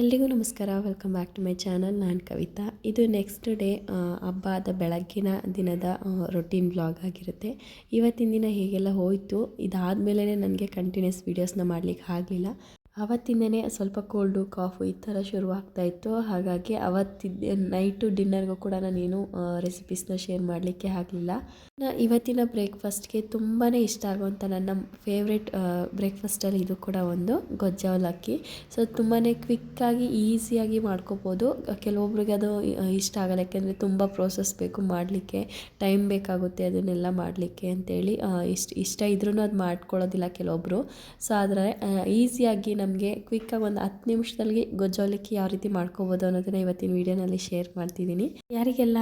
ಎಲ್ರಿಗೂ ನಮಸ್ಕಾರ. Welcome back to my channel ನಾನು ಕವಿತಾ. ಇದು ನೆಕ್ಸ್ಟ್ ಡೇ ಹಬ್ಬದ ಬೆಳಗ್ಗಿನ ದಿನದ ರೊಟೀನ್ ಬ್ಲಾಗ್ ಆಗಿರುತ್ತೆ. ಇವತ್ತಿನ ದಿನ ಹೇಗೆಲ್ಲ ಹೋಯಿತು ಇದಾದಮೇಲೆ ನನಗೆ ಕಂಟಿನ್ಯೂಸ್ ವೀಡಿಯೋಸ್ನ ಮಾಡಲಿಕ್ಕೆ ಆಗಲಿಲ್ಲ. ಅವತ್ತಿಂದನೇ ಸ್ವಲ್ಪ ಕೋಲ್ಡು ಕಾಫು ಈ ಥರ ಶುರುವಾಗ್ತಾ ಇತ್ತು. ಹಾಗಾಗಿ ಅವತ್ತಿದ್ದ ನೈಟು ಡಿನ್ನರ್ಗೂ ಕೂಡ ನಾನೇನು ರೆಸಿಪೀಸ್ನ ಶೇರ್ ಮಾಡಲಿಕ್ಕೆ ಆಗಲಿಲ್ಲ. ಇವತ್ತಿನ ಬ್ರೇಕ್ಫಾಸ್ಟ್ಗೆ ತುಂಬಾ ಇಷ್ಟ ಆಗುವಂಥ ನನ್ನ ಫೇವ್ರೆಟ್ ಬ್ರೇಕ್ಫಾಸ್ಟಲ್ಲಿ ಇದು ಕೂಡ ಒಂದು ಗೊಜ್ಜ ಅವಲಕ್ಕಿ ಸೊ ತುಂಬಾ ಕ್ವಿಕ್ಕಾಗಿ ಈಸಿಯಾಗಿ ಮಾಡ್ಕೋಬೋದು. ಕೆಲವೊಬ್ರಿಗೆ ಅದು ಇಷ್ಟ ಆಗಲ್ಲ. ಯಾಕೆಂದರೆ ತುಂಬ ಪ್ರೋಸೆಸ್ ಬೇಕು ಮಾಡಲಿಕ್ಕೆ ಟೈಮ್ ಬೇಕಾಗುತ್ತೆ ಅದನ್ನೆಲ್ಲ ಮಾಡಲಿಕ್ಕೆ ಅಂತೇಳಿ ಇಷ್ಟ ಇಷ್ಟ ಇದ್ರೂ ಅದು ಮಾಡ್ಕೊಳ್ಳೋದಿಲ್ಲ ಕೆಲವೊಬ್ಬರು ಸೊ ಆದರೆ ಈಸಿಯಾಗಿ ನಮಗೆ ಕ್ವಿಕ್ಕಾಗಿ ಒಂದು ಹತ್ತು ನಿಮಿಷದಲ್ಲಿ ಗೊಜ್ಜೋಲಕ್ಕಿ ಯಾವ ರೀತಿ ಮಾಡ್ಕೋಬೋದು ಅನ್ನೋದನ್ನ ಇವತ್ತಿನ ವಿಡಿಯೋನಲ್ಲಿ ಶೇರ್ ಮಾಡ್ತಿದ್ದೀನಿ. ಯಾರಿಗೆಲ್ಲ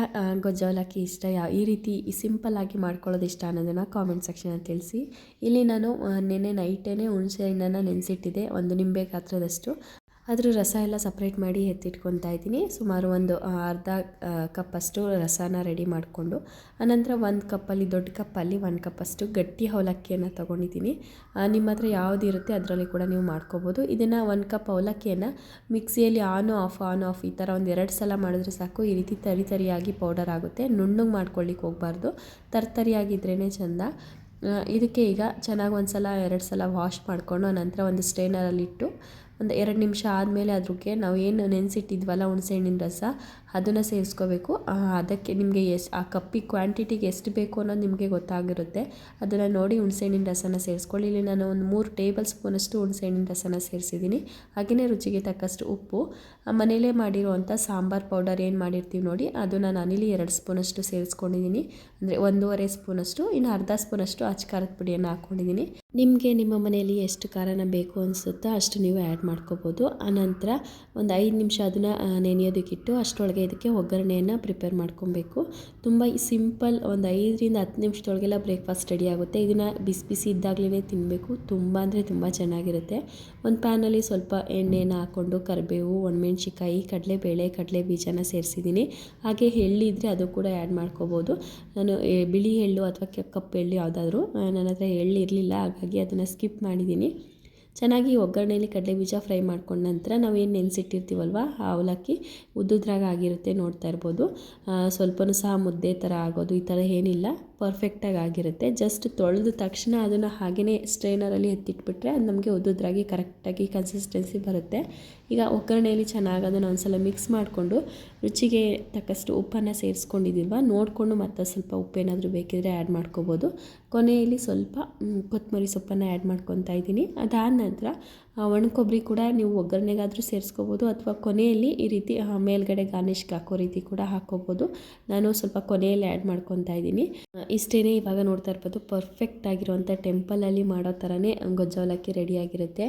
ಗೊಜ್ಜೋಲಕ್ಕಿ ಇಷ್ಟ ಯಾವ ಈ ರೀತಿ ಸಿಂಪಲ್ ಆಗಿ ಮಾಡ್ಕೊಳ್ಳೋದು ಇಷ್ಟ ಅನ್ನೋದನ್ನು ಕಾಮೆಂಟ್ ಸೆಕ್ಷನಲ್ಲಿ ತಿಳಿಸಿ. ಇಲ್ಲಿ ನಾನು ನಿನ್ನೆ ನೈಟೇನೆ ಹುಣಸೆ ಹಣ್ಣನ್ನು ನೆನೆಸಿಟ್ಟಿದೆ ಒಂದು ನಿಂಬೆ ಗಾತ್ರದಷ್ಟು. ಅದ್ರ ರಸ ಎಲ್ಲ ಸಪ್ರೇಟ್ ಮಾಡಿ ಎತ್ತಿಟ್ಕೊತಾ ಇದ್ದೀನಿ. ಸುಮಾರು ಒಂದು ಅರ್ಧ ಕಪ್ಪಷ್ಟು ರಸನ ರೆಡಿ ಮಾಡಿಕೊಂಡು, ಆನಂತರ ಒಂದು ಕಪ್ಪಲ್ಲಿ, ದೊಡ್ಡ ಕಪ್ಪಲ್ಲಿ ಒಂದು ಕಪ್ಪಷ್ಟು ಗಟ್ಟಿ ಅವಲಕ್ಕಿಯನ್ನು ತೊಗೊಂಡಿದ್ದೀನಿ. ನಿಮ್ಮ ಹತ್ರ ಯಾವುದು ಇರುತ್ತೆ ಅದರಲ್ಲಿ ಕೂಡ ನೀವು ಮಾಡ್ಕೋಬೋದು. ಇದನ್ನು ಒಂದು ಕಪ್ ಅವಲಕ್ಕಿಯನ್ನು ಮಿಕ್ಸಿಯಲ್ಲಿ ಆನು ಆಫ್ ಆನ್ ಆಫ್ ಈ ಥರ ಒಂದು ಎರಡು ಸಲ ಮಾಡಿದ್ರೆ ಸಾಕು. ಈ ರೀತಿ ತರಿ ತರಿಯಾಗಿ ಪೌಡರ್ ಆಗುತ್ತೆ. ನುಣ್ಣಗೆ ಮಾಡ್ಕೊಳ್ಳಿಕ್ಕೆ ಹೋಗಬಾರ್ದು. ತರ್ತರಿಯಾಗಿದ್ರೇ ಚೆಂದ. ಇದಕ್ಕೆ ಈಗ ಚೆನ್ನಾಗಿ ಒಂದು ಸಲ ಎರಡು ಸಲ ವಾಶ್ ಮಾಡಿಕೊಂಡು ನಂತರ ಒಂದು ಸ್ಟ್ರೈನರಲ್ಲಿಟ್ಟು ಒಂದು ಎರಡು ನಿಮಿಷ ಆದಮೇಲೆ ಅದಕ್ಕೆ ನಾವು ಏನು ನೆನೆಸಿಟ್ಟಿದ್ವಲ್ಲ ಹುಣಸೆಹಣ್ಣಿನ ರಸ ಅದನ್ನು ಸೇರಿಸ್ಕೋಬೇಕು. ಅದಕ್ಕೆ ನಿಮಗೆ ಎಷ್ಟು ಆ ಕಪ್ಪಿಗೆ ಕ್ವಾಂಟಿಟಿಗೆ ಎಷ್ಟು ಬೇಕು ಅನ್ನೋದು ನಿಮಗೆ ಗೊತ್ತಾಗಿರುತ್ತೆ. ಅದನ್ನು ನೋಡಿ ಹುಣಸೆಹಣ್ಣಿನ ರಸನ ಸೇರಿಸ್ಕೊಳ್ಳಿ. ಇಲ್ಲಿ ನಾನು ಒಂದು ಮೂರು ಟೇಬಲ್ ಸ್ಪೂನಷ್ಟು ಹುಣಸೆಹಣ್ಣಿನ ರಸನ ಸೇರಿಸಿದ್ದೀನಿ. ಹಾಗೆಯೇ ರುಚಿಗೆ ತಕ್ಕಷ್ಟು ಉಪ್ಪು. ಮನೆಯಲ್ಲೇ ಮಾಡಿರುವಂಥ ಸಾಂಬಾರು ಪೌಡರ್ ಏನು ಮಾಡಿರ್ತೀವಿ ನೋಡಿ ಅದು ನಾನು ಅನಿಲಿ ಎರಡು ಸ್ಪೂನಷ್ಟು ಸೇರಿಸ್ಕೊಂಡಿದ್ದೀನಿ. ಅಂದರೆ ಒಂದೂವರೆ ಸ್ಪೂನಷ್ಟು ಇನ್ನು ಅರ್ಧ ಸ್ಪೂನಷ್ಟು ಅಚ್ಕಾರದ ಪುಡಿಯನ್ನು ಹಾಕ್ಕೊಂಡಿದ್ದೀನಿ ನಿಮಗೆ ನಿಮ್ಮ ಮನೆಯಲ್ಲಿ ಎಷ್ಟು ಖಾರನ ಬೇಕು ಅನಿಸುತ್ತೋ ಅಷ್ಟು ನೀವು ಆ್ಯಡ್ ಮಾಡ್ಕೋಬೋದು. ಆನಂತರ ಒಂದು ಐದು ನಿಮಿಷ ಅದನ್ನು ನೆನೆಯೋದಕ್ಕಿಟ್ಟು ಅಷ್ಟರೊಳಗೆ ಇದಕ್ಕೆ ಒಗ್ಗರಣೆಯನ್ನು ಪ್ರಿಪೇರ್ ಮಾಡ್ಕೊಬೇಕು. ತುಂಬ ಸಿಂಪಲ್ ಒಂದು ಐದರಿಂದ ಹತ್ತು ನಿಮಿಷದೊಳಗೆಲ್ಲ ಬ್ರೇಕ್ಫಾಸ್ಟ್ ರೆಡಿ ಆಗುತ್ತೆ. ಇದನ್ನು ಬಿಸಿ ಬಿಸಿ ಇದ್ದಾಗಲೇ ತಿನ್ನಬೇಕು ತುಂಬ ಅಂದರೆ ತುಂಬ ಚೆನ್ನಾಗಿರುತ್ತೆ. ಒಂದು ಪ್ಯಾನಲ್ಲಿ ಸ್ವಲ್ಪ ಎಣ್ಣೆನ ಹಾಕ್ಕೊಂಡು ಕರಿಬೇವು ಒಣಮೆಣ್ಸಿಕಾಯಿ ಕಡಲೆಬೇಳೆ ಕಡಲೆ ಬೀಜನ ಸೇರಿಸಿದ್ದೀನಿ. ಹಾಗೆ ಎಳ್ಳಿದ್ರೆ ಅದು ಕೂಡ ಆ್ಯಡ್ ಮಾಡ್ಕೋಬೋದು. ನಾನು ಬಿಳಿ ಎಳ್ಳು ಅಥವಾ ಕಪ್ಪು ಎಳ್ಳು ಯಾವುದಾದ್ರೂ ನನ್ನ ಹತ್ರ ಎಳ್ಳು ಇರಲಿಲ್ಲ, ಹಾಗಾಗಿ ಅದನ್ನು ಸ್ಕಿಪ್ ಮಾಡಿದ್ದೀನಿ. ಚೆನ್ನಾಗಿ ಒಗ್ಗರಣೆಯಲ್ಲಿ ಕಡಲೆ ಬೀಜ ಫ್ರೈ ಮಾಡ್ಕೊಂಡ ನಂತರ ನಾವು ಏನು ನೆನೆಸಿಟ್ಟಿರ್ತೀವಲ್ವ, ಆ ಅವಲಕ್ಕಿ ಉದ್ದುದ್ರಾಗ ಆಗಿರುತ್ತೆ ನೋಡ್ತಾ ಇರ್ಬೋದು. ಸ್ವಲ್ಪನೂ ಸಹ ಮುದ್ದೆ ಥರ ಆಗೋದು ಈ ಥರ ಏನಿಲ್ಲ. ಪರ್ಫೆಕ್ಟಾಗಿ ಆಗಿರುತ್ತೆ. ಜಸ್ಟ್ ತೊಳೆದ ತಕ್ಷಣ ಅದನ್ನು ಹಾಗೆಯೇ ಸ್ಟ್ರೈನರಲ್ಲಿ ಎತ್ತಿಟ್ಬಿಟ್ರೆ ಅದು ನಮಗೆ ಉದ್ದುದ್ರಾಗಿ ಕರೆಕ್ಟಾಗಿ ಕನ್ಸಿಸ್ಟೆನ್ಸಿ ಬರುತ್ತೆ. ಈಗ ಒಗ್ಗರಣೆಯಲ್ಲಿ ಚೆನ್ನಾಗಿ ಅದನ್ನು ಒಂದ್ಸಲ ಮಿಕ್ಸ್ ಮಾಡಿಕೊಂಡು ರುಚಿಗೆ ತಕ್ಕಷ್ಟು ಉಪ್ಪನ್ನು ಸೇರಿಸ್ಕೊಂಡಿದ್ದೀವ ನೋಡಿಕೊಂಡು ಮತ್ತೆ ಸ್ವಲ್ಪ ಉಪ್ಪೇನಾದರೂ ಬೇಕಿದ್ರೆ ಆ್ಯಡ್ ಮಾಡ್ಕೋಬೋದು. ಕೊನೆಯಲ್ಲಿ ಸ್ವಲ್ಪ ಕೊತ್ತಂಬರಿ ಸೊಪ್ಪನ್ನು ಆ್ಯಡ್ ಮಾಡ್ಕೊತಾ ಇದ್ದೀನಿ. ಅದಾದ ನಂತರ ಒಣ ಕೊಬ್ಬರಿ ಕೂಡ ನೀವು ಒಗ್ಗರಣೆಗಾದರೂ ಸೇರಿಸ್ಕೋಬೋದು ಅಥವಾ ಕೊನೆಯಲ್ಲಿ ಈ ರೀತಿ ಮೇಲ್ಗಡೆ ಗಾರ್ನಿಷ್ಗೆ ಹಾಕೋ ರೀತಿ ಕೂಡ ಹಾಕ್ಕೋಬೋದು. ನಾನು ಸ್ವಲ್ಪ ಕೊನೆಯಲ್ಲಿ ಆ್ಯಡ್ ಮಾಡ್ಕೊತಾ ಇದ್ದೀನಿ. ಇಷ್ಟೇ ಇವಾಗ ನೋಡ್ತಾ ಇರ್ಬೋದು ಪರ್ಫೆಕ್ಟ್ ಆಗಿರುವಂಥ ಟೆಂಪಲಲ್ಲಿ ಮಾಡೋ ಥರನೇ ಗೊಜ್ಜು ಅವಲಕ್ಕಿ ರೆಡಿಯಾಗಿರುತ್ತೆ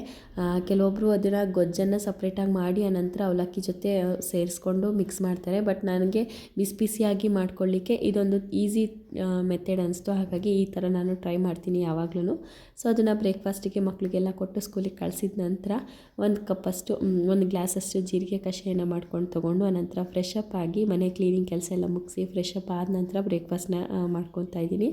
ಕೆಲವೊಬ್ಬರು ಅದನ್ನು ಗೊಜ್ಜನ್ನು ಸಪ್ರೇಟಾಗಿ ಮಾಡಿ ಆನಂತರ ಅವಲಕ್ಕಿ ಜೊತೆ ಸೇರಿಸ್ಕೊಂಡು ಮಿಕ್ಸ್ ಮಾಡ್ತಾರೆ. ಬಟ್ ನನಗೆ ಬಿಸಿ ಬಿಸಿಯಾಗಿ ಮಾಡ್ಕೊಳ್ಳಿಕ್ಕೆ ಇದೊಂದು ಈಸಿ ಮೆಥಡ್ ಅನಿಸ್ತು. ಹಾಗಾಗಿ ಈ ಥರ ನಾನು ಟ್ರೈ ಮಾಡ್ತೀನಿ ಯಾವಾಗಲೂ ಸೊ ಅದನ್ನು ಬ್ರೇಕ್ಫಾಸ್ಟಿಗೆ ಮಕ್ಕಳಿಗೆಲ್ಲ ಕೊಟ್ಟು ಸ್ಕೂಲಿಗೆ ಕಳಿಸಿದ ನಂತರ ಒಂದು ಕಪ್ಪಷ್ಟು ಒಂದು ಗ್ಲಾಸಷ್ಟು ಜೀರಿಗೆ ಕಷಾಯನ ಮಾಡ್ಕೊಂಡು ತೊಗೊಂಡು, ಆನಂತರ ಫ್ರೆಶ್ ಅಪ್ ಆಗಿ ಮನೆ ಕ್ಲೀನಿಂಗ್ ಕೆಲಸ ಎಲ್ಲ ಮುಗಿಸಿ ಫ್ರೆಶ್ ಅಪ್ ಆದ ನಂತರ ಬ್ರೇಕ್ಫಾಸ್ಟ್ನ ಮಾಡ್ಕೊತಾ ಇದ್ದೀನಿ.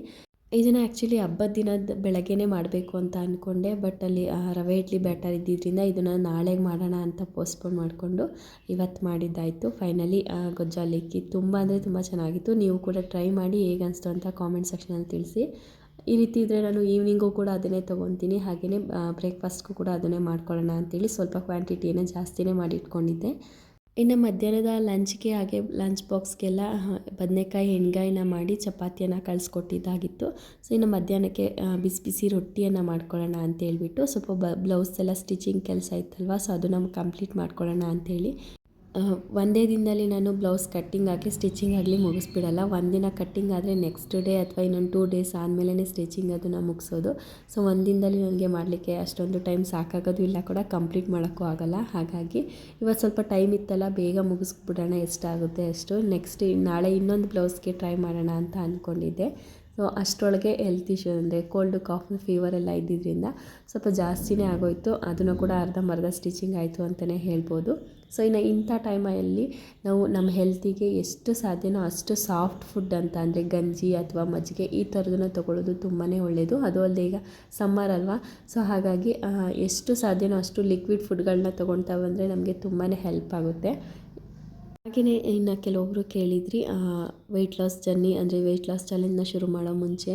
ಇದನ್ನು ಆ್ಯಕ್ಚುಲಿ ಹಬ್ಬದ ದಿನದ ಬೆಳಗ್ಗೆನೇ ಮಾಡಬೇಕು ಅಂತ ಅಂದ್ಕೊಂಡೆ ಬಟ್ ಅಲ್ಲಿ ರವೆ ಇಡ್ಲಿ ಬ್ಯಾಟರ್ ಇದ್ದಿದ್ದರಿಂದ ಇದನ್ನು ನಾಳೆಗೆ ಮಾಡೋಣ ಅಂತ ಪೋಸ್ಟ್ಪೋನ್ ಮಾಡಿಕೊಂಡು ಇವತ್ತು ಮಾಡಿದ್ದಾಯಿತು. ಫೈನಲಿ ಗೊಜ್ಜಾಲಿಕ್ಕಿ ತುಂಬ ಅಂದರೆ ತುಂಬ ಚೆನ್ನಾಗಿತ್ತು. ನೀವು ಕೂಡ ಟ್ರೈ ಮಾಡಿ ಹೇಗೆ ಅನಿಸ್ತು ಅಂತ ಕಾಮೆಂಟ್ ಸೆಕ್ಷನಲ್ಲಿ ತಿಳಿಸಿ. ಈ ರೀತಿ ಇದ್ದರೆ ನಾನು ಈವ್ನಿಂಗು ಕೂಡ ಅದನ್ನೇ ತೊಗೊತೀನಿ. ಹಾಗೆಯೇ ಬ್ರೇಕ್ಫಾಸ್ಟ್ಗೂ ಕೂಡ ಅದನ್ನೇ ಮಾಡ್ಕೊಳ್ಳೋಣ ಅಂತೇಳಿ ಸ್ವಲ್ಪ ಕ್ವಾಂಟಿಟಿಯನ್ನು ಜಾಸ್ತಿನೇ ಮಾಡಿ ಇಟ್ಕೊಂಡಿದ್ದೆ ಇನ್ನು ಮಧ್ಯಾಹ್ನದ ಲಂಚ್ಗೆ ಹಾಗೆ ಲಂಚ್ ಬಾಕ್ಸ್ಗೆಲ್ಲ ಬದನೆಕಾಯಿ, ಎಣ್ಗಾಯಿನ ಮಾಡಿ ಚಪಾತಿಯನ್ನು ಕಳಿಸ್ಕೊಟ್ಟಿದ್ದಾಗಿತ್ತು. ಸೊ ಇನ್ನು ಮಧ್ಯಾಹ್ನಕ್ಕೆ ಬಿಸಿ ಬಿಸಿ ರೊಟ್ಟಿಯನ್ನು ಮಾಡ್ಕೊಳ್ಳೋಣ ಅಂತ ಹೇಳ್ಬಿಟ್ಟು ಸ್ವಲ್ಪ ಬ್ಲೌಸ್ ಎಲ್ಲ ಸ್ಟಿಚಿಂಗ್ ಕೆಲಸ ಇತ್ತಲ್ವ, ಸೊ ಅದು ನಮ್ಗೆ ಕಂಪ್ಲೀಟ್ ಮಾಡ್ಕೊಳ್ಳೋಣ ಅಂಥೇಳಿ ಒಂದೇ ದಿನದಲ್ಲಿ ನಾನು ಬ್ಲೌಸ್ ಕಟ್ಟಿಂಗ್ ಆಗಲಿ, ಸ್ಟಿಚಿಂಗ್ ಆಗಲಿ ಮುಗಿಸ್ಬಿಡಲ್ಲ. ಒಂದಿನ ಕಟ್ಟಿಂಗ್ ಆದರೆ ನೆಕ್ಸ್ಟ್ ಡೇ ಅಥವಾ ಇನ್ನೊಂದು ಟೂ ಡೇಸ್ ಆದಮೇಲೆ ಸ್ಟಿಚಿಂಗ್ ಅದನ್ನು ಮುಗಿಸೋದು. ಸೊ ಒಂದಿನದಲ್ಲಿ ದಿನದಲ್ಲಿ ನನಗೆ ಮಾಡಲಿಕ್ಕೆ ಅಷ್ಟೊಂದು ಟೈಮ್ ಸಾಕಾಗೋದು ಇಲ್ಲ ಕೂಡ ಕಂಪ್ಲೀಟ್ ಮಾಡೋಕ್ಕೂ ಆಗೋಲ್ಲ. ಹಾಗಾಗಿ ಇವತ್ತು ಸ್ವಲ್ಪ ಟೈಮ್ ಇತ್ತಲ್ಲ, ಬೇಗ ಮುಗಿಸ್ಬಿಡೋಣ, ಎಷ್ಟಾಗುತ್ತೆ ಅಷ್ಟು. ನೆಕ್ಸ್ಟ್ ನಾಳೆ ಇನ್ನೊಂದು ಬ್ಲೌಸ್ಗೆ ಟ್ರೈ ಮಾಡೋಣ ಅಂತ ಅಂದ್ಕೊಂಡಿದ್ದೆ ಸೊ ಅಷ್ಟರೊಳಗೆ ಹೆಲ್ತ್ ಇಶ್ಯೂ ಅಂದರೆ ಕೋಲ್ಡು ಕಾಫ್ ಫೀವರ್ ಎಲ್ಲ ಇದ್ದಿದ್ದರಿಂದ ಸ್ವಲ್ಪ ಜಾಸ್ತಿನೇ ಆಗೋಯಿತು. ಅದನ್ನು ಕೂಡ ಅರ್ಧಂಬರ್ಧ ಸ್ಟಿಚಿಂಗ್ ಆಯಿತು ಅಂತಲೇ ಹೇಳ್ಬೋದು. ಸೊ ಇನ್ನು ಇಂಥ ಟೈಮಲ್ಲಿ ನಾವು ನಮ್ಮ ಹೆಲ್ತಿಗೆ ಎಷ್ಟು ಸಾಧ್ಯನೋ ಅಷ್ಟು ಸಾಫ್ಟ್ ಫುಡ್ ಅಂತ ಅಂದರೆ ಗಂಜಿ ಅಥವಾ ಮಜ್ಜಿಗೆ ಈ ಥರದನ್ನ ತೊಗೊಳ್ಳೋದು ತುಂಬಾ ಒಳ್ಳೆಯದು ಅದು ಅಲ್ಲದೆ ಈಗ ಸಮ್ಮರ್ ಅಲ್ವಾ? ಸೊ ಹಾಗಾಗಿ ಎಷ್ಟು ಸಾಧ್ಯನೋ ಅಷ್ಟು ಲಿಕ್ವಿಡ್ ಫುಡ್ಗಳನ್ನ ತೊಗೊಳ್ತಾ ಬಂದರೆ ನಮಗೆ ತುಂಬಾ ಹೆಲ್ಪ್ ಆಗುತ್ತೆ. ಹಾಗೆಯೇ ಇನ್ನು ಕೆಲವೊಬ್ಬರು ಕೇಳಿದ್ರಿ ವೆಯ್ಟ್ ಲಾಸ್ ಜರ್ನಿ ಅಂದರೆ ವೆಯ್ಟ್ ಲಾಸ್ ಚಾಲೆಂಜ್ನ ಶುರು ಮಾಡೋ ಮುಂಚೆ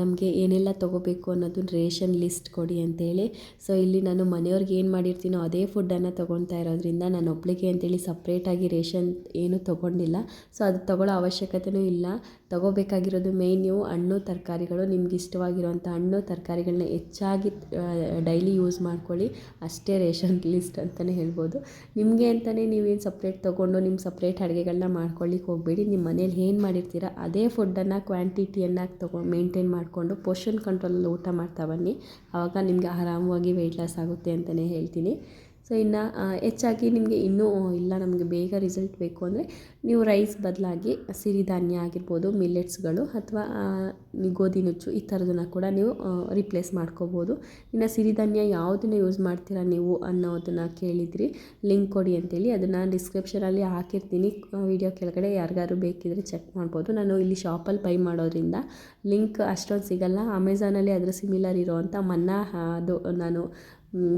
ನಮಗೆ ಏನೆಲ್ಲ ತೊಗೋಬೇಕು ಅನ್ನೋದು ರೇಷನ್ ಲಿಸ್ಟ್ ಕೊಡಿ ಅಂತೇಳಿ. ಸೊ ಇಲ್ಲಿ ನಾನು ಮನೆಯವ್ರಿಗೆ ಏನು ಮಾಡಿರ್ತೀನೋ ಅದೇ ಫುಡ್ಡನ್ನು ತೊಗೊಳ್ತಾ ಇರೋದ್ರಿಂದ ನಾನು ಒಬ್ಳಿಗೆ ಅಂತೇಳಿ ಸಪ್ರೇಟಾಗಿ ರೇಷನ್ ಏನು ತೊಗೊಂಡಿಲ್ಲ. ಸೊ ಅದು ತೊಗೊಳ್ಳೋ ಅವಶ್ಯಕತೆಯೂ ಇಲ್ಲ. ತೊಗೋಬೇಕಾಗಿರೋದು ಮೇಯ್ನ್ ನೀವು ಹಣ್ಣು, ತರಕಾರಿಗಳು, ನಿಮ್ಗೆ ಇಷ್ಟವಾಗಿರುವಂಥ ಹಣ್ಣು ತರಕಾರಿಗಳನ್ನ ಹೆಚ್ಚಾಗಿ ಡೈಲಿ ಯೂಸ್ ಮಾಡ್ಕೊಳ್ಳಿ. ಅಷ್ಟೇ ರೇಷನ್ ಲಿಸ್ಟ್ ಅಂತಲೇ ಹೇಳ್ಬೋದು. ನಿಮಗೆ ಅಂತಲೇ ನೀವೇನು ಸಪ್ರೇಟ್ ತೊಗೊಂಡು ನಿಮ್ಮ ಸಪ್ರೇಟ್ ಅಡುಗೆಗಳನ್ನ ಮಾಡ್ಕೊಳ್ಳಿಕ್ಕೆ ಹೋಗಬೇಡಿ. ನಿಮ್ಮ ಮನೇಲಿ ಏನು ಮಾಡಿರ್ತೀರ, ಅದೇ ಫುಡ್ಡನ್ನು ಕ್ವಾಂಟಿಟಿಯನ್ನು ತಗೊಂಡು ಮೇಂಟೈನ್ ಮಾಡಿಕೊಂಡು ಪೋಷನ್ ಕಂಟ್ರೋಲಲ್ಲಿ ಊಟ ಮಾಡ್ತಾ ಬನ್ನಿ. ಆವಾಗ ನಿಮಗೆ ಆರಾಮವಾಗಿ ವೆಯ್ಟ್ ಲಾಸ್ ಆಗುತ್ತೆ ಅಂತಲೇ ಹೇಳ್ತೀನಿ. ಸೊ ಇನ್ನು ಹೆಚ್ಚಾಗಿ ನಿಮಗೆ ಇನ್ನೂ ಇಲ್ಲ, ನಮಗೆ ಬೇಗ ರಿಸಲ್ಟ್ ಬೇಕು ಅಂದರೆ ನೀವು ರೈಸ್ ಬದಲಾಗಿ ಸಿರಿಧಾನ್ಯ ಆಗಿರ್ಬೋದು ಮಿಲ್ಲೆಟ್ಸ್ಗಳು ಅಥವಾ ಗೋಧಿ ನುಚ್ಚು ಈ ಥರದನ್ನ ಕೂಡ ನೀವು ರಿಪ್ಲೇಸ್ ಮಾಡ್ಕೋಬೋದು. ಇನ್ನು ಸಿರಿಧಾನ್ಯ ಯಾವುದನ್ನ ಯೂಸ್ ಮಾಡ್ತೀರಾ ನೀವು ಅನ್ನೋದನ್ನು ಕೇಳಿದ್ರಿ. ಲಿಂಕ್ ಕೊಡಿ ಅಂತೇಳಿ. ಅದನ್ನು ಡಿಸ್ಕ್ರಿಪ್ಷನಲ್ಲಿ ಹಾಕಿರ್ತೀನಿ. ವಿಡಿಯೋ ಕೆಳಗಡೆ ಯಾರಿಗಾರು ಬೇಕಿದ್ರೆ ಚೆಕ್ ಮಾಡ್ಬೋದು. ನಾನು ಇಲ್ಲಿ ಶಾಪಲ್ಲಿ ಬೈ ಮಾಡೋದ್ರಿಂದ ಲಿಂಕ್ ಅಷ್ಟೊಂದು ಸಿಗಲ್ಲ. ಅಮೆಝಾನಲ್ಲಿ ಅದರ ಸಿಮಿಲರ್ ಇರೋವಂಥ ಮನ್ನಾ ಅದು, ನಾನು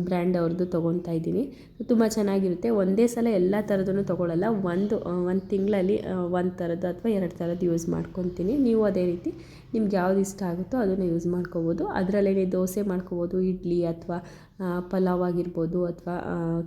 ಬ್ರ್ಯಾಂಡ್ ಅವ್ರದ್ದು ತೊಗೊತಾ ಇದ್ದೀನಿ. ತುಂಬ ಚೆನ್ನಾಗಿರುತ್ತೆ. ಒಂದೇ ಸಲ ಎಲ್ಲ ಥರದನ್ನು ತೊಗೊಳ್ಳಲ್ಲ. ಒಂದು ಒಂದು ತಿಂಗಳಲ್ಲಿ ಒಂದು ಥರದ್ದು ಅಥವಾ ಎರಡು ಥರದ್ದು ಯೂಸ್ ಮಾಡ್ಕೊತೀನಿ. ನೀವು ಅದೇ ರೀತಿ ನಿಮ್ಗೆ ಯಾವ್ದು ಇಷ್ಟ ಆಗುತ್ತೋ ಅದನ್ನು ಯೂಸ್ ಮಾಡ್ಕೋಬೋದು. ಅದರಲ್ಲೇ ದೋಸೆ ಮಾಡ್ಕೋಬೋದು, ಇಡ್ಲಿ ಅಥವಾ ಪಲಾವ್ ಆಗಿರ್ಬೋದು ಅಥವಾ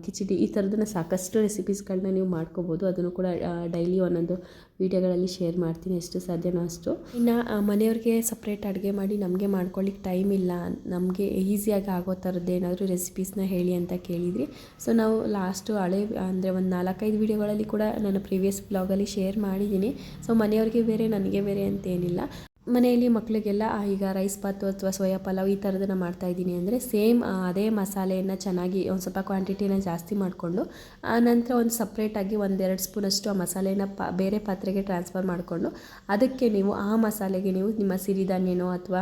ಕಿಚಡಿ ಈ ಥರದನ್ನ ಸಾಕಷ್ಟು ರೆಸಿಪೀಸ್ಗಳನ್ನ ನೀವು ಮಾಡ್ಕೋಬೋದು. ಅದನ್ನು ಕೂಡ ಡೈಲಿ ಒಂದೊಂದು ವೀಡಿಯೋಗಳಲ್ಲಿ ಶೇರ್ ಮಾಡ್ತೀನಿ ಎಷ್ಟು ಸಾಧ್ಯನೋ ಅಷ್ಟು. ಇನ್ನು ಮನೆಯವ್ರಿಗೆ ಸಪ್ರೇಟ್ ಅಡುಗೆ ಮಾಡಿ ನಮಗೆ ಮಾಡ್ಕೊಳ್ಳಿಕ್ಕೆ ಟೈಮ್ ಇಲ್ಲ. ನಮಗೆ ಈಸಿಯಾಗಿ ಆಗೋ ಥರದ್ದು ಏನಾದರೂ ರೆಸಿಪೀಸ್ನ ಹೇಳಿ ಅಂತ ಕೇಳಿದ್ರಿ. ಸೊ ನಾವು ಲಾಸ್ಟು ಹಳೆ, ಅಂದರೆ ಒಂದು ನಾಲ್ಕೈದು ವೀಡಿಯೋಗಳಲ್ಲಿ ಕೂಡ ನಾನು ಪ್ರೀವಿಯಸ್ ಬ್ಲಾಗಲ್ಲಿ ಶೇರ್ ಮಾಡಿದ್ದೀನಿ. ಸೊ ಮನೆಯವ್ರಿಗೆ ಬೇರೆ, ನನಗೆ ಬೇರೆ ಅಂತ ಏನಿಲ್ಲ ಮನೆಯಲ್ಲಿ ಮಕ್ಕಳಿಗೆಲ್ಲ ಈಗ ರೈಸ್ ಬಾತು ಅಥವಾ ಸೋಯಾ ಪಲಾವ್ ಈ ಥರದನ್ನ ಮಾಡ್ತಾಯಿದ್ದೀನಿ ಅಂದರೆ ಸೇಮ್ ಅದೇ ಮಸಾಲೆಯನ್ನು ಚೆನ್ನಾಗಿ ಒಂದು ಸ್ವಲ್ಪ ಕ್ವಾಂಟಿಟಿನ ಜಾಸ್ತಿ ಮಾಡಿಕೊಂಡು ನಂತರ ಒಂದು ಸಪ್ರೇಟಾಗಿ ಒಂದೆರಡು ಸ್ಪೂನಷ್ಟು ಆ ಮಸಾಲೆನ ಪ, ಬೇರೆ ಪಾತ್ರೆಗೆ ಟ್ರಾನ್ಸ್ಫರ್ ಮಾಡಿಕೊಂಡು, ಅದಕ್ಕೆ ನೀವು ಆ ಮಸಾಲೆಗೆ ನೀವು ನಿಮ್ಮ ಸಿರಿಧಾನ್ಯನೋ ಅಥವಾ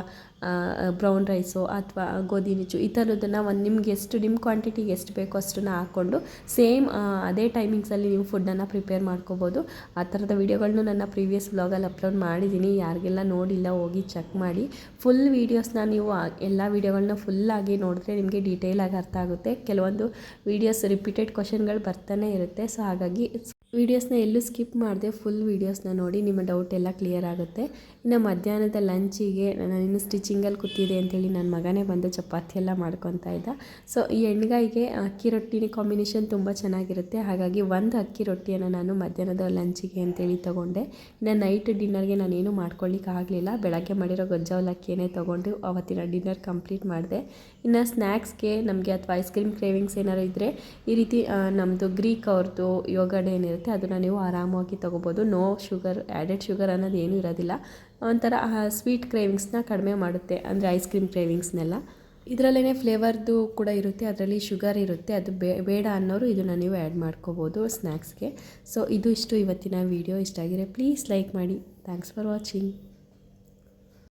ಬ್ರೌನ್ ರೈಸು ಅಥವಾ ಗೋಧಿ ನುಚ್ಚು ಈ ಥರದನ್ನು ಒಂದು ನಿಮ್ಗೆ ಎಷ್ಟು ನಿಮ್ಮ ಕ್ವಾಂಟಿಟಿಗೆ ಎಷ್ಟು ಬೇಕೋ ಅಷ್ಟನ್ನು ಹಾಕ್ಕೊಂಡು ಸೇಮ್ ಅದೇ ಟೈಮಿಂಗ್ಸಲ್ಲಿ ನೀವು ಫುಡ್ಡನ್ನು ಪ್ರಿಪೇರ್ ಮಾಡ್ಕೋಬೋದು. ಆ ಥರದ ವೀಡಿಯೋಗಳನ್ನು ನನ್ನ ಪ್ರೀವಿಯಸ್ ವ್ಲಾಗಲ್ಲಿ ಅಪ್ಲೋಡ್ ಮಾಡಿದ್ದೀನಿ ಯಾರಿಗೆಲ್ಲ ನೋಡಿಲ್ಲ ಹೋಗಿ ಚೆಕ್ ಮಾಡಿ. ಫುಲ್ ವೀಡಿಯೋಸ್ನ ನೀವು ಎಲ್ಲ ವೀಡಿಯೋಗಳನ್ನ ಫುಲ್ಲಾಗಿ ನೋಡಿದ್ರೆ ನಿಮಗೆ ಡೀಟೇಲಾಗಿ ಅರ್ಥ ಆಗುತ್ತೆ. ಕೆಲವೊಂದು ವೀಡಿಯೋಸ್ ರಿಪೀಟೆಡ್ ಕ್ವಶನ್ಗಳು ಬರ್ತಾನೆ ಇರುತ್ತೆ. ಸೊ ಹಾಗಾಗಿ ವೀಡಿಯೋಸ್ನ ಎಲ್ಲೂ ಸ್ಕಿಪ್ ಮಾಡಿದೆ ಫುಲ್ ವೀಡಿಯೋಸ್ನ ನೋಡಿ ನಿಮ್ಮ ಡೌಟ್ ಎಲ್ಲ ಕ್ಲಿಯರ್ ಆಗುತ್ತೆ. ಇನ್ನು ಮಧ್ಯಾಹ್ನದ ಲಂಚಿಗೆ ನಾನು ಇನ್ನು ಸ್ಟಿಚಿಂಗಲ್ಲಿ ಕೂತಿದೆ ಅಂತೇಳಿ ನನ್ನ ಮಗನೇ ಬಂದು ಚಪಾತಿ ಎಲ್ಲ ಮಾಡ್ಕೊತಾ ಇದ್ದ. ಸೊ, ಈ ಎಣ್ಗಾಯಿಗೆ ಅಕ್ಕಿ ರೊಟ್ಟಿನ ಕಾಂಬಿನೇಷನ್ ತುಂಬ ಚೆನ್ನಾಗಿರುತ್ತೆ. ಹಾಗಾಗಿ ಒಂದು ಅಕ್ಕಿ ರೊಟ್ಟಿಯನ್ನು ನಾನು ಮಧ್ಯಾಹ್ನದ ಲಂಚಿಗೆ ಅಂತೇಳಿ ತೊಗೊಂಡೆ. ಇನ್ನು ನೈಟ್ ಡಿನ್ನರ್ಗೆ ನಾನೇನು ಮಾಡ್ಕೊಳ್ಳಿಕ್ಕೆ ಆಗಲಿಲ್ಲ. ಬೆಳಗ್ಗೆ ಮಾಡಿರೋ ಗೊಜ್ಜವಲಕ್ಕಿಯೇ ತೊಗೊಂಡು ಅವತ್ತಿನ ಡಿನ್ನರ್ ಕಂಪ್ಲೀಟ್ ಮಾಡಿದೆ. ಇನ್ನು ಸ್ನ್ಯಾಕ್ಸ್ಗೆ ನಮಗೆ ಅಥವಾ ಐಸ್ ಕ್ರೀಮ್ ಕ್ರೇವಿಂಗ್ಸ್ ಏನಾರು ಇದ್ದರೆ ಈ ರೀತಿ ನಮ್ಮದು ಗ್ರೀಕ್ ಅವ್ರದ್ದು ಯೋಗಡ್ ಏನಿರುತ್ತೆ ಅದನ್ನು ನೀವು ಆರಾಮಾಗಿ ತೊಗೋಬೋದು. ನೋ ಶುಗರ್ ಆ್ಯಡೆಡ್ ಶುಗರ್ ಅನ್ನೋದು ಏನೂ ಇರೋದಿಲ್ಲ. ಒಂಥರ ಸ್ವೀಟ್ ಕ್ರೇವಿಂಗ್ಸ್ನ ಕಡಿಮೆ ಮಾಡುತ್ತೆ, ಅಂದರೆ ಐಸ್ ಕ್ರೀಮ್ ಕ್ರೇವಿಂಗ್ಸ್ನೆಲ್ಲ ಇದರಲ್ಲೇ ಫ್ಲೇವರ್ದು ಕೂಡ ಇರುತ್ತೆ, ಅದರಲ್ಲಿ ಶುಗರ್ ಇರುತ್ತೆ, ಅದು ಬೇಡ ಅನ್ನೋರು ಇದನ್ನು ನೀವು ಆ್ಯಡ್ ಮಾಡ್ಕೋಬೋದು ಸ್ನ್ಯಾಕ್ಸ್ಗೆ ಸೊ ಇದು ಇಷ್ಟು ಇವತ್ತಿನ ವೀಡಿಯೋ ಇಷ್ಟ ಆಗಿದೆ ಪ್ಲೀಸ್ ಲೈಕ್ ಮಾಡಿ. Thanks for watching